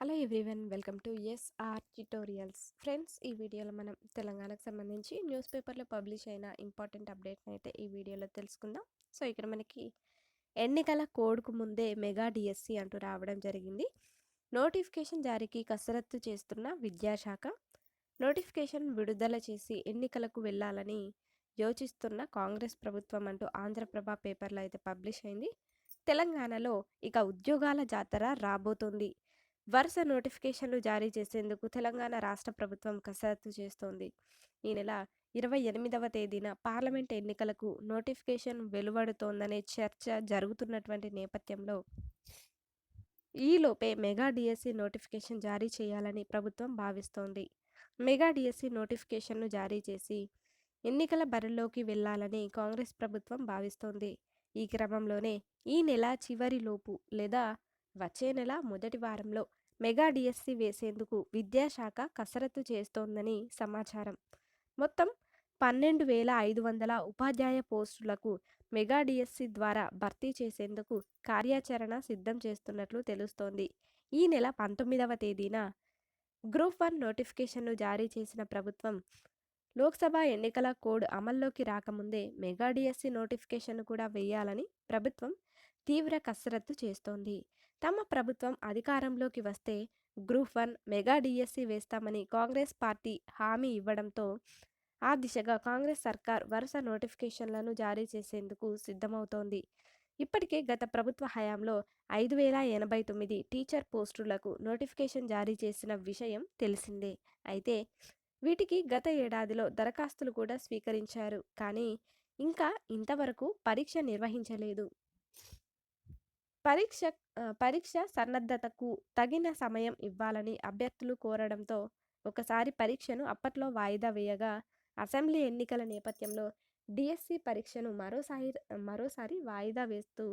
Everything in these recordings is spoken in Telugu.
Hello everyone welcome to SR tutorials. Friends ఈ వీడియోలో మనం తెలంగాణకు సంబంధించి న్యూస్ పేపర్లో పబ్లిష్ అయిన ఇంపార్టెంట్ అప్డేట్ని అయితే ఈ వీడియోలో తెలుసుకుందాం. సో ఇక్కడ మనకి ఎన్నికల కోడ్కు ముందే మెగా డిఎస్సి అంటూ రావడం జరిగింది. నోటిఫికేషన్ జారీకి కసరత్తు చేస్తున్న విద్యాశాఖ నోటిఫికేషన్ విడుదల చేసి ఎన్నికలకు వెళ్ళాలని యోచిస్తున్న కాంగ్రెస్ ప్రభుత్వం అంటూ ఆంధ్రప్రభ పేపర్లో అయితే పబ్లిష్ అయింది. తెలంగాణలో ఇక ఉద్యోగాల జాతర రాబోతోంది. వరుస నోటిఫికేషన్లు జారీ చేసేందుకు తెలంగాణ రాష్ట్ర ప్రభుత్వం కసరత్తు చేస్తోంది. ఈ నెల ఇరవై ఎనిమిదవ తేదీన పార్లమెంట్ ఎన్నికలకు నోటిఫికేషన్ వెలువడుతోందనే చర్చ జరుగుతున్నటువంటి నేపథ్యంలో ఈలోపే మెగా డిఎస్సి నోటిఫికేషన్ జారీ చేయాలని ప్రభుత్వం భావిస్తోంది. మెగా డిఎస్సి నోటిఫికేషన్ను జారీ చేసి ఎన్నికల బరిలోకి వెళ్ళాలని కాంగ్రెస్ ప్రభుత్వం భావిస్తోంది. ఈ క్రమంలోనే ఈ నెల చివరిలోపు లేదా వచ్చే నెల మొదటి వారంలో మెగా డిఎస్సి వేసేందుకు విద్యాశాఖ కసరత్తు చేస్తోందని సమాచారం. మొత్తం పన్నెండు వేల ఐదు వందల ఉపాధ్యాయ పోస్టులకు మెగా డిఎస్సి ద్వారా భర్తీ చేసేందుకు కార్యాచరణ సిద్ధం చేస్తున్నట్లు తెలుస్తోంది. ఈ నెల పంతొమ్మిదవ తేదీన గ్రూప్ వన్ నోటిఫికేషన్ను జారీ చేసిన ప్రభుత్వం లోక్సభ ఎన్నికల కోడ్ అమల్లోకి రాకముందే మెగా డిఎస్సి నోటిఫికేషన్ కూడా వేయాలని ప్రభుత్వం తీవ్ర కసరత్తు చేస్తోంది. తమ ప్రభుత్వం అధికారంలోకి వస్తే గ్రూప్ వన్ మెగా డిఎస్సి వేస్తామని కాంగ్రెస్ పార్టీ హామీ ఇవ్వడంతో ఆ దిశగా కాంగ్రెస్ సర్కార్ వరుస నోటిఫికేషన్లను జారీ చేసేందుకు సిద్ధమవుతోంది. ఇప్పటికే గత ప్రభుత్వ హయాంలో ఐదు వేల ఎనభై తొమ్మిది టీచర్ పోస్టులకు నోటిఫికేషన్ జారీ చేసిన విషయం తెలిసిందే. అయితే వీటికి గత ఏడాదిలో దరఖాస్తులు కూడా స్వీకరించారు. కానీ ఇంకా ఇంతవరకు పరీక్ష నిర్వహించలేదు. పరీక్ష పరీక్ష సన్నద్ధతకు తగిన సమయం ఇవ్వాలని అభ్యర్థులు కోరడంతో ఒకసారి పరీక్షను అప్పట్లో వాయిదా వేయగా అసెంబ్లీ ఎన్నికల నేపథ్యంలో డిఎస్సి పరీక్షను మరోసారి మరోసారి వాయిదా వేస్తూ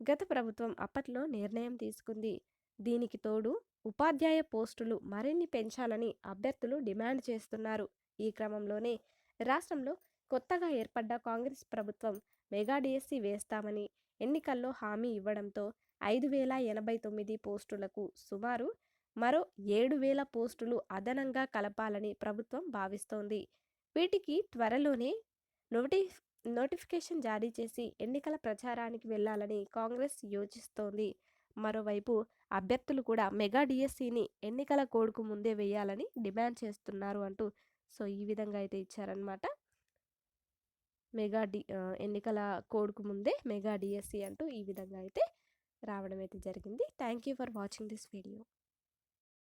గత ప్రభుత్వం అప్పట్లో నిర్ణయం తీసుకుంది. దీనికి తోడు ఉపాధ్యాయ పోస్టులు మరిన్ని పెంచాలని అభ్యర్థులు డిమాండ్ చేస్తున్నారు. ఈ క్రమంలోనే రాష్ట్రంలో కొత్తగా ఏర్పడ్డ కాంగ్రెస్ ప్రభుత్వం మెగా డిఎస్సి వేస్తామని ఎన్నికల్లో హామీ ఇవ్వడంతో ఐదు వేల ఎనభై తొమ్మిది పోస్టులకు సుమారు మరో ఏడు వేల పోస్టులు అదనంగా కలపాలని ప్రభుత్వం భావిస్తోంది. వీటికి త్వరలోనే నోటి నోటిఫికేషన్ జారీ చేసి ఎన్నికల ప్రచారానికి వెళ్ళాలని కాంగ్రెస్ యోచిస్తోంది. మరోవైపు అభ్యర్థులు కూడా మెగా డిఎస్సిని ఎన్నికల కోడ్కు ముందే వేయాలని డిమాండ్ చేస్తున్నారు అంటూ సో ఈ విధంగా అయితే ఇచ్చారనమాట మెగా డి ఎన్నికల కోడ్కు ముందే మెగా డిఎస్సి అంటూ ఈ విధంగా అయితే రావడం అయితే జరిగింది. Thank you for watching this video.